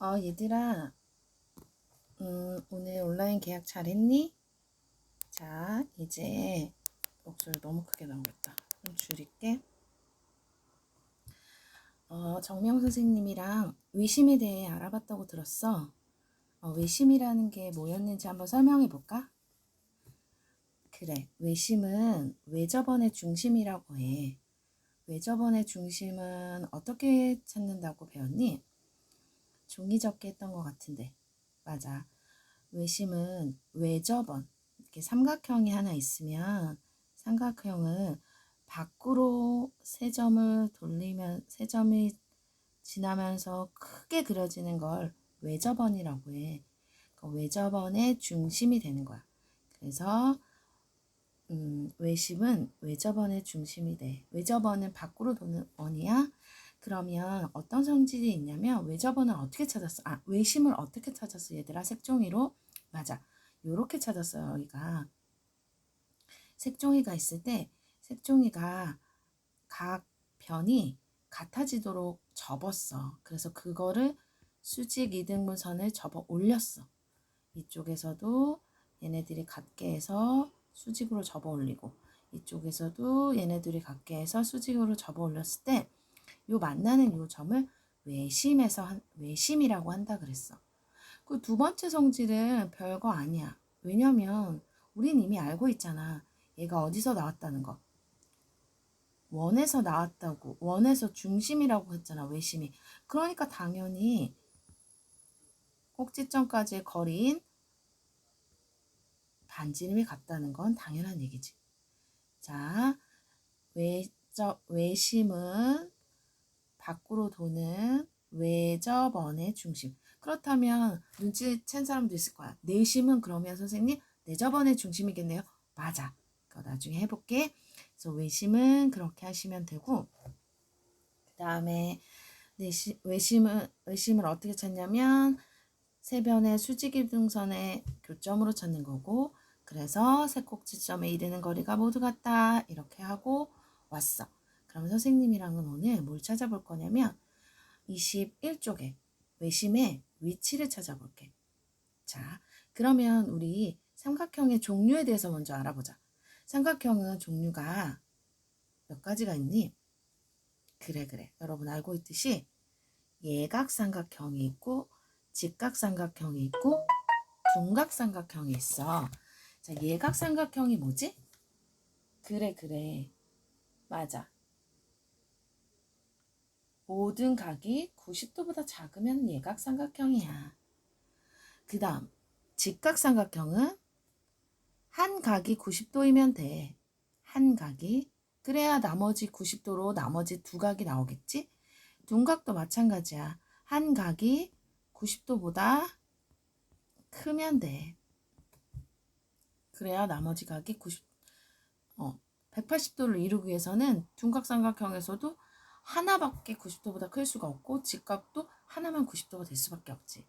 어, 얘들아, 음, 오늘 온라인 계약 잘했니? 자, 이제 목소리 너무 크게 나오겠다. 좀 줄일게. 어, 정명 선생님이랑 외심에 대해 알아봤다고 들었어. 어, 외심이라는 게 뭐였는지 한번 설명해 볼까? 그래, 외심은 외접원의 중심이라고 해. 외접원의 중심은 어떻게 찾는다고 배웠니? 종이 접기 했던 것 같은데. 맞아. 외심은 외접원. 이렇게 삼각형이 하나 있으면 삼각형을 밖으로 세 점을 돌리면 세 점이 지나면서 크게 그려지는 걸 외접원이라고 해. 그 외접원의 중심이 되는 거야. 그래서 음, 외심은 외접원의 중심이 돼. 외접원은 밖으로 도는 원이야. 그러면 어떤 성질이 있냐면 외접원을 어떻게 찾았어? 아, 외심을 어떻게 찾았어? 얘들아 색종이로 맞아. 요렇게 찾았어요. 여기가 색종이가 있을 때 색종이가 각 변이 같아지도록 접었어. 그래서 그거를 수직 이등분선을 접어 올렸어. 이쪽에서도 얘네들이 같게 해서 수직으로 접어 올리고 이쪽에서도 얘네들이 같게 해서 수직으로 접어 올렸을 때 요 만나는 요 점을 외심에서 한, 외심이라고 한다 그랬어. 그 두 번째 성질은 별거 아니야. 왜냐면 우린 이미 알고 있잖아. 얘가 어디서 나왔다는 거. 원에서 나왔다고. 원에서 중심이라고 했잖아. 외심이. 그러니까 당연히 꼭지점까지의 거리인 반지름이 같다는 건 당연한 얘기지. 자, 외 저, 외심은 밖으로 도는 외접원의 중심. 그렇다면 눈치챈 사람도 있을 거야. 내심은 그러면 선생님 내접원의 중심이겠네요. 맞아. 그거 나중에 해볼게. 그래서 외심은 그렇게 하시면 되고 그 다음에 외심은 외심을 어떻게 찾냐면 세 변의 수직이등선의 교점으로 찾는 거고 그래서 세 꼭지점에 이르는 거리가 모두 같다 이렇게 하고 왔어. 그럼 선생님이랑은 오늘 뭘 찾아볼 거냐면 21쪽에 외심의 위치를 찾아볼게. 자, 그러면 우리 삼각형의 종류에 대해서 먼저 알아보자. 삼각형은 종류가 몇 가지가 있니? 그래, 그래. 여러분 알고 있듯이 예각삼각형이 있고 직각삼각형이 있고 둔각삼각형이 있어. 자, 예각삼각형이 뭐지? 그래, 그래. 맞아. 모든 각이 90도보다 작으면 예각삼각형이야. 그 다음, 직각삼각형은 한 각이 90도이면 돼. 한 각이. 그래야 나머지 90도로 나머지 두 각이 나오겠지? 둔각도 마찬가지야. 한 각이 90도보다 크면 돼. 그래야 나머지 각이 90, 어, 180도를 이루기 위해서는 둔각삼각형에서도 하나밖에 90도보다 클 수가 없고 직각도 하나만 90도가 될 수밖에 없지.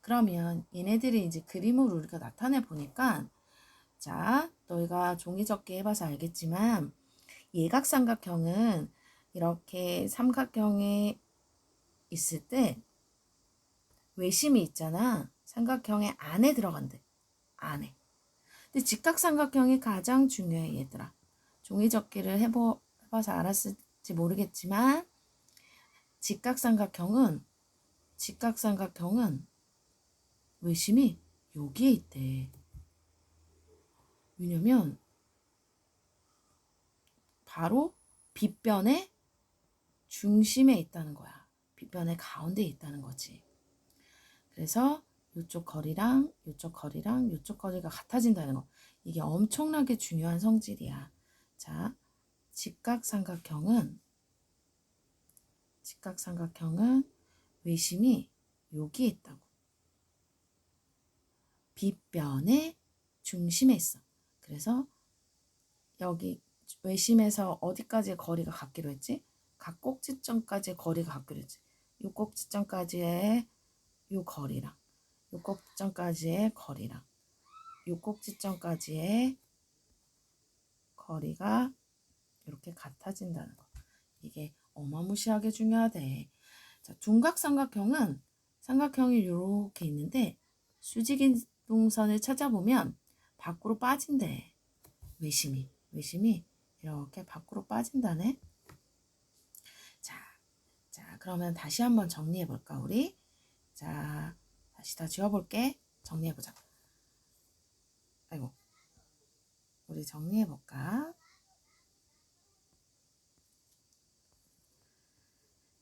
그러면 얘네들이 이제 그림으로 우리가 나타내 보니까 자, 너희가 종이 접기 해봐서 알겠지만 예각삼각형은 이렇게 삼각형에 있을 때 외심이 있잖아. 삼각형의 안에 들어간대. 안에. 근데 직각삼각형이 가장 중요해, 얘들아. 종이 접기를 해보, 해봐서 알았을 지 모르겠지만, 직각삼각형은, 직각삼각형은 외심이 여기에 있대. 왜냐면, 바로 빗변의 중심에 있다는 거야. 빗변의 가운데에 있다는 거지. 그래서 이쪽 거리랑 이쪽 거리랑 이쪽 거리가 같아진다는 거. 이게 엄청나게 중요한 성질이야. 자, 직각삼각형은 직각삼각형은 외심이 여기에 있다고. 빗변의 중심에 있어. 그래서 여기 외심에서 어디까지의 거리가 같기로 했지? 각 꼭지점까지의 거리가 같기로 했지. 이 꼭지점까지의 요 거리랑 요 꼭지점까지의 거리랑 요 꼭지점까지의 거리가 이렇게 같아진다는 거. 이게 어마무시하게 중요하대. 자, 둔각삼각형은 삼각형이 이렇게 있는데 수직인 동선을 찾아보면 밖으로 빠진대. 외심이. 외심이 이렇게 밖으로 빠진다네. 자, 자, 그러면 다시 한번 정리해 볼까, 우리? 자, 다시 다 지워볼게. 정리해 보자. 아이고. 우리 정리해 볼까?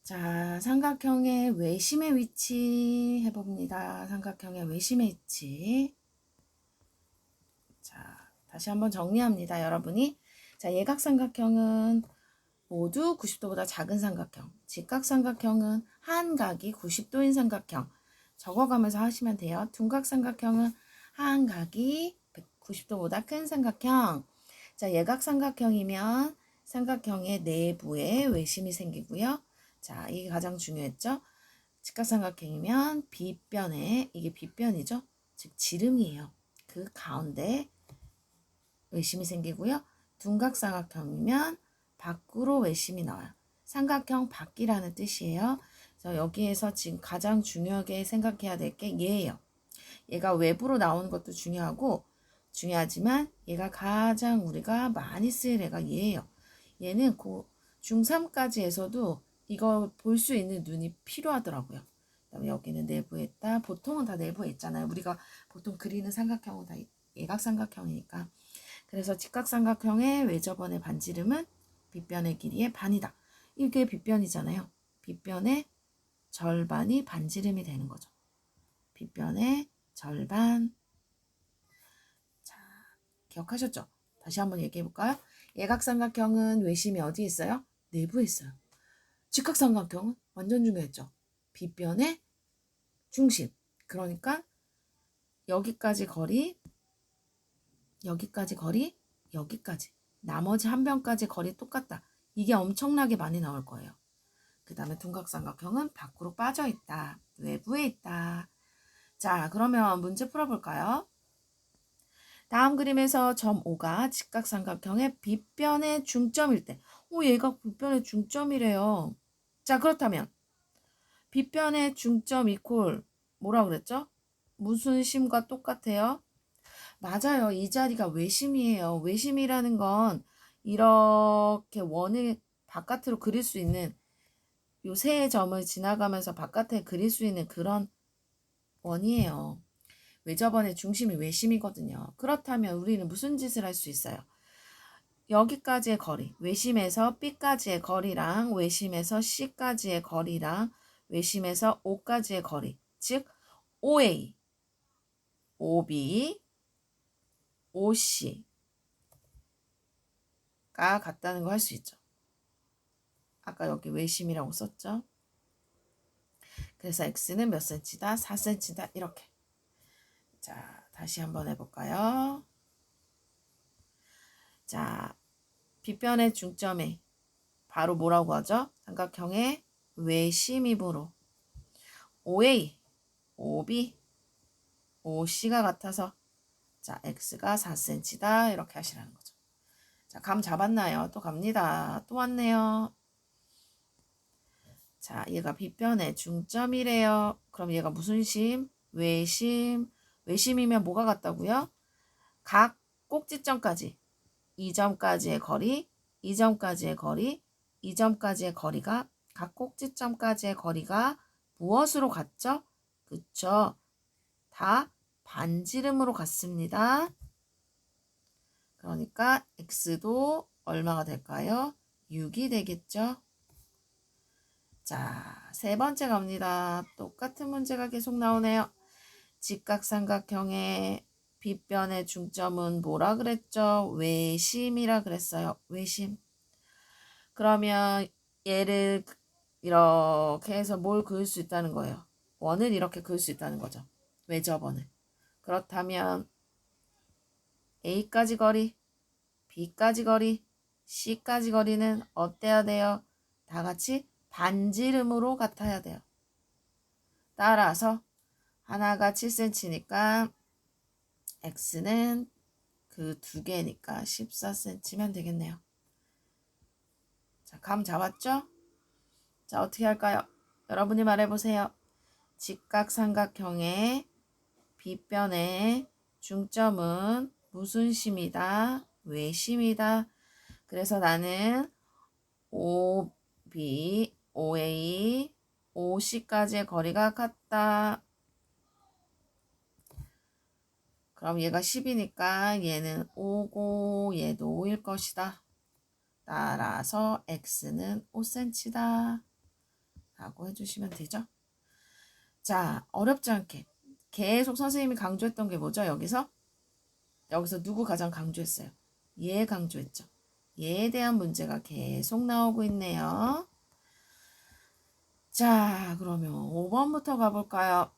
자, 삼각형의 외심의 위치 해봅니다. 삼각형의 외심의 위치. 자, 다시 한번 정리합니다, 여러분이. 자, 예각삼각형은 모두 90도보다 작은 삼각형. 직각삼각형은 한 각이 90도인 삼각형. 적어가면서 하시면 돼요. 둔각삼각형은 한 각이 90도보다 큰 삼각형. 자, 예각삼각형이면 삼각형의 내부에 외심이 생기고요. 자, 이게 가장 중요했죠. 직각삼각형이면 빗변에 이게 빗변이죠. 즉 지름이에요. 그 가운데 외심이 생기고요. 둔각삼각형이면 밖으로 외심이 나와요. 삼각형 밖이라는 뜻이에요. 그래서 여기에서 지금 가장 중요하게 생각해야 될 게 얘예요. 얘가 외부로 나오는 것도 중요하고 중요하지만 얘가 가장 우리가 많이 쓰일 애가 얘예요. 얘는 고 중3까지에서도 이거 볼 수 있는 눈이 필요하더라고요. 그다음에 여기는 내부에 있다. 보통은 다 내부에 있잖아요. 우리가 보통 그리는 삼각형은 다 예각삼각형이니까. 그래서 직각삼각형의 외접원의 반지름은 빗변의 길이의 반이다. 이게 빗변이잖아요. 빗변의 절반이 반지름이 되는 거죠. 빗변의 절반. 자, 기억하셨죠? 다시 한번 얘기해 볼까요? 예각삼각형은 외심이 어디 있어요? 내부에 있어요. 직각삼각형은 완전 중요했죠. 빗변의 중심. 그러니까 여기까지 거리, 여기까지 거리, 여기까지. 나머지 한 변까지 거리 똑같다. 이게 엄청나게 많이 나올 거예요. 그 다음에 둔각삼각형은 밖으로 빠져 있다. 외부에 있다. 자, 그러면 문제 풀어볼까요? 다음 그림에서 점 5가 직각삼각형의 빗변의 중점일 때, 오, 얘가 빗변의 중점이래요. 자, 그렇다면 빗변의 중점 이콜 뭐라 그랬죠? 무슨 심과 똑같아요? 맞아요. 이 자리가 외심이에요. 외심이라는 건 이렇게 원을 바깥으로 그릴 수 있는 요 세 점을 지나가면서 바깥에 그릴 수 있는 그런 원이에요. 외접원의 중심이 외심이거든요. 그렇다면 우리는 무슨 짓을 할 수 있어요? 여기까지의 거리, 외심에서 B까지의 거리랑 외심에서 C까지의 거리랑 외심에서 O까지의 거리, 즉 OA, OB, OC가 같다는 거 할 수 있죠. 아까 여기 외심이라고 썼죠. 그래서 x는 몇 cm다? 4cm다. 이렇게. 자, 다시 한번 해볼까요? 자, 빗변의 중점에 바로 뭐라고 하죠? 삼각형의 외심입으로 OA, OB, OC가 같아서 자, x가 4cm다. 이렇게 하시라는 거죠. 자, 감 잡았나요? 또 갑니다. 또 왔네요. 자, 얘가 빗변의 중점이래요. 그럼 얘가 무슨 심? 외심. 외심이면 뭐가 같다고요? 각 꼭지점까지. 이 점까지의 거리, 이 점까지의 거리, 이 점까지의 거리가 각 꼭지점까지의 거리가 무엇으로 같죠? 그쵸? 다 반지름으로 같습니다. 그러니까 x도 얼마가 될까요? 6이 되겠죠? 자, 세 번째 갑니다. 똑같은 문제가 계속 나오네요. 직각삼각형의 빗변의 중점은 뭐라 그랬죠? 외심이라 그랬어요. 외심. 그러면 얘를 이렇게 해서 뭘 그을 수 있다는 거예요. 원을 이렇게 그을 수 있다는 거죠. 외접원을. 그렇다면 A까지 거리, B까지 거리, C까지 거리는 어때야 돼요? 다 같이 반지름으로 같아야 돼요. 따라서 하나가 7cm니까 x는 그 두 개니까 14cm면 되겠네요. 자, 감 잡았죠? 자, 어떻게 할까요? 여러분이 말해보세요. 직각삼각형의 빗변의 중점은 무슨 심이다? 외심이다. 그래서 나는 OB, OA, OC까지의 거리가 같다. 그럼 얘가 10이니까 얘는 5고 얘도 5일 것이다. 따라서 x는 5cm다. 라고 해주시면 되죠. 자, 어렵지 않게 계속 선생님이 강조했던 게 뭐죠? 여기서? 여기서 누구 가장 강조했어요? 얘 강조했죠. 얘에 대한 문제가 계속 나오고 있네요. 자, 그러면 5번부터 가볼까요?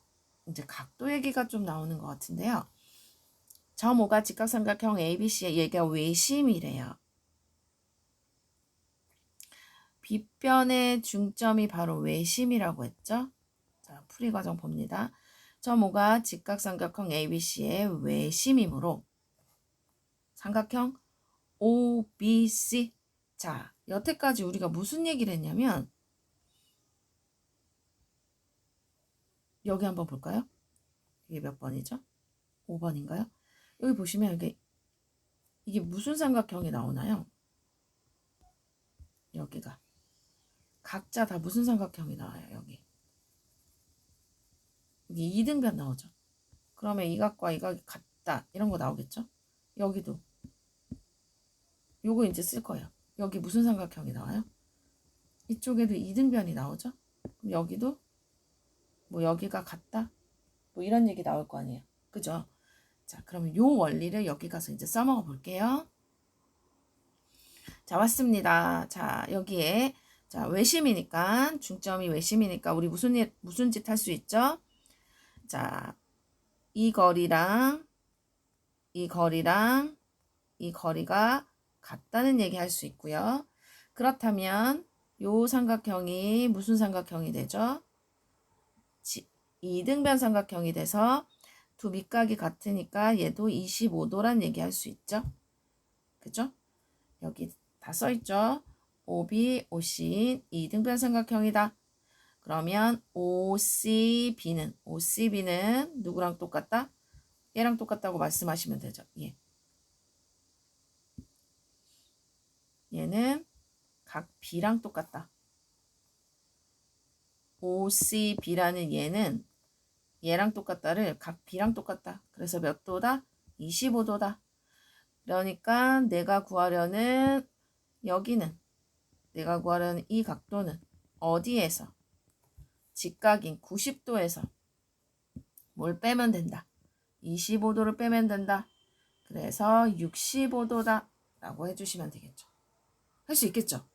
이제 각도 얘기가 좀 나오는 것 같은데요. 점 5가 직각삼각형 ABC의 얘가 외심이래요. 빗변의 중점이 바로 외심이라고 했죠. 자, 풀이 과정 봅니다. 점 5가 직각삼각형 ABC의 외심이므로 삼각형 OBC 자, 여태까지 우리가 무슨 얘기를 했냐면 여기 한번 볼까요? 이게 몇 번이죠? 5번인가요? 여기 보시면 이게 이게 무슨 삼각형이 나오나요? 여기가 각자 다 무슨 삼각형이 나와요, 여기. 여기 이등변 나오죠. 그러면 이 각과 이 각이 같다. 이런 거 나오겠죠? 여기도. 요거 이제 쓸 거예요. 여기 무슨 삼각형이 나와요? 이쪽에도 이등변이 나오죠? 그럼 여기도 뭐 여기가 같다? 뭐 이런 얘기 나올 거 아니에요. 그죠? 자, 그러면 요 원리를 여기 가서 이제 써먹어 볼게요. 자, 왔습니다. 자, 여기에 자, 외심이니까 중점이 외심이니까 우리 무슨 일 무슨 짓 할 수 있죠? 자, 이 거리랑 이 거리랑 이 거리가 같다는 얘기 할 수 있고요. 그렇다면 요 삼각형이 무슨 삼각형이 되죠? 이등변 삼각형이 돼서 두 밑각이 같으니까 얘도 25도란 얘기 할 수 있죠. 그죠? 여기 다 써있죠. OB, OC인 이등변 삼각형이다. 그러면 OCB는 OCB는 누구랑 똑같다? 얘랑 똑같다고 말씀하시면 되죠. 예. 얘는 각 B랑 똑같다. OCB라는 얘는 얘랑 똑같다를 각 B랑 똑같다. 그래서 몇 도다? 25도다. 그러니까 내가 구하려는 여기는 내가 구하려는 이 각도는 어디에서? 직각인 90도에서 뭘 빼면 된다. 25도를 빼면 된다. 그래서 65도다. 라고 해주시면 되겠죠. 할 수 있겠죠?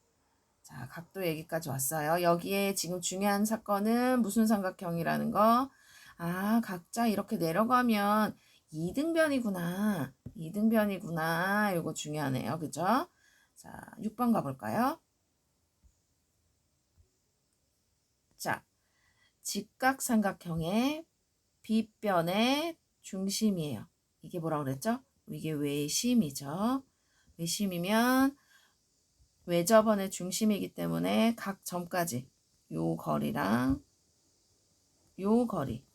자, 각도 얘기까지 왔어요. 여기에 지금 중요한 사건은 무슨 삼각형이라는 거. 아, 각자 이렇게 내려가면 이등변이구나. 이등변이구나. 이거 중요하네요. 그죠? 자, 6번 가볼까요? 자, 직각삼각형의 빗변의 중심이에요. 이게 뭐라고 그랬죠? 이게 외심이죠. 외심이면 외접원의 중심이기 때문에 각 점까지 요 거리랑 요 거리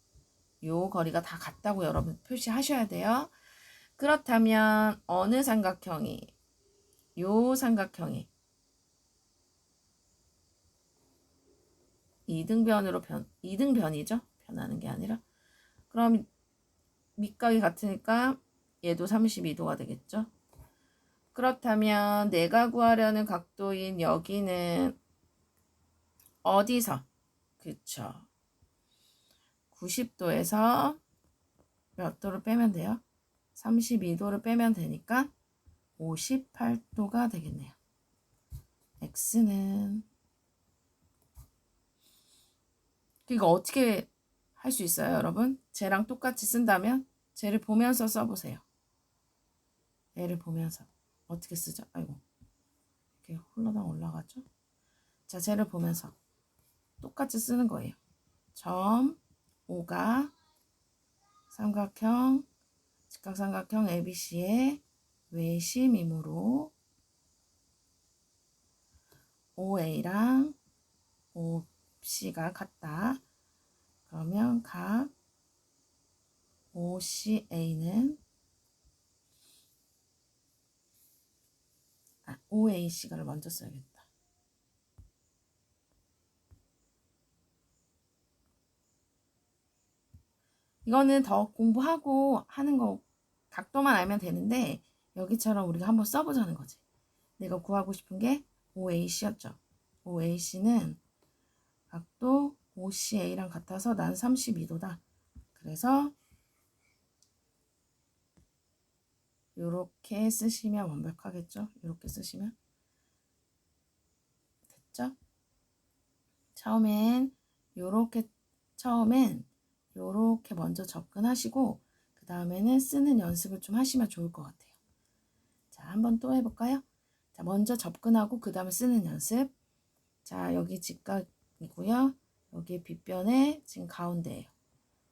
요 거리가 다 같다고 여러분 표시하셔야 돼요. 그렇다면 어느 삼각형이 요 삼각형이 이등변으로 변 이등변이죠. 변하는 게 아니라 그럼 밑각이 같으니까 얘도 32도가 되겠죠. 그렇다면 내가 구하려는 각도인 여기는 어디서? 그쵸. 90도에서 몇 도를 빼면 돼요? 32도를 빼면 되니까 58도가 되겠네요. x는 이거 어떻게 할 수 있어요, 여러분? 쟤랑 똑같이 쓴다면 쟤를 보면서 써보세요. 얘를 보면서 어떻게 쓰죠? 아이고 이렇게 홀로당 올라가죠? 자, 쟤를 보면서 똑같이 쓰는 거예요. 점 5가 삼각형 직각삼각형 ABC의 외심이므로 OA랑 OC가 같다. 그러면 각 OCA는 아, OAC가를 먼저 써야겠다. 이거는 더 공부하고 하는 거 각도만 알면 되는데 여기처럼 우리가 한번 써보자는 거지. 내가 구하고 싶은 게 OAC였죠. OAC는 각도 OCA랑 같아서 난 32도다. 그래서 이렇게 쓰시면 완벽하겠죠? 이렇게 쓰시면 됐죠? 처음엔 요렇게 처음엔 요렇게 먼저 접근하시고 그 다음에는 쓰는 연습을 좀 하시면 좋을 것 같아요. 자, 한번 또 해볼까요? 자, 먼저 접근하고 그 다음에 쓰는 연습. 자, 여기 직각이고요. 여기 빗변에 지금 가운데예요.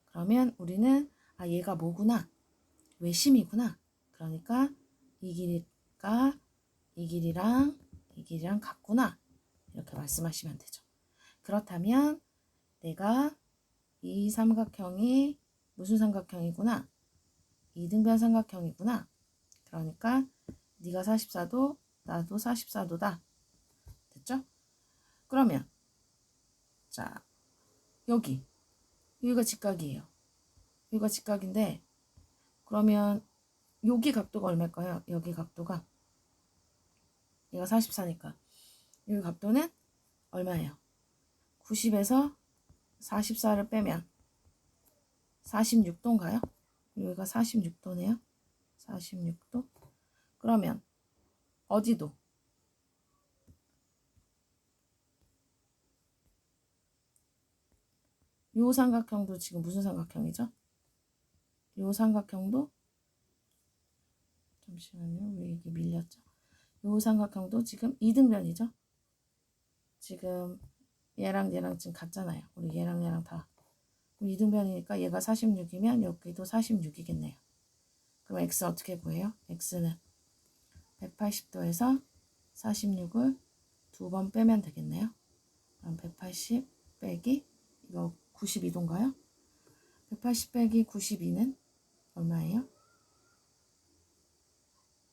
그러면 우리는 아 얘가 뭐구나 외심이구나 그러니까 이 길이가 이 길이랑 이 길이랑 같구나 이렇게 말씀하시면 되죠 그렇다면 내가 이 삼각형이 무슨 삼각형이구나? 이등변 삼각형이구나. 그러니까 네가 44도 나도 44도다. 됐죠? 그러면 자 여기. 여기가 직각이에요. 여기가 직각인데 그러면 여기 각도가 얼마일까요? 여기 각도가? 얘가 44니까. 여기 각도는 얼마예요? 90에서 44를 빼면 46도인가요? 여기가 46도네요. 46도. 그러면 어디도 요 삼각형도 지금 무슨 삼각형이죠? 요 삼각형도 잠시만요. 왜 이게 밀렸죠? 요 삼각형도 지금 이등변이죠? 지금 얘랑 얘랑 지금 같잖아요. 우리 얘랑 얘랑 다. 그럼 이등변이니까 얘가 46이면 여기도 46이겠네요. 그럼 x 어떻게 구해요? x는 180도에서 46을 두 번 빼면 되겠네요. 그럼 180 빼기 이거 92도인가요? 180 빼기 92는 얼마예요?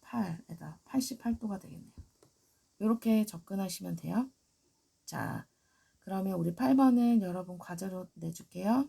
8에다 88도가 되겠네요. 이렇게 접근하시면 돼요. 자, 그러면 우리 8번은 여러분 과제로 내줄게요.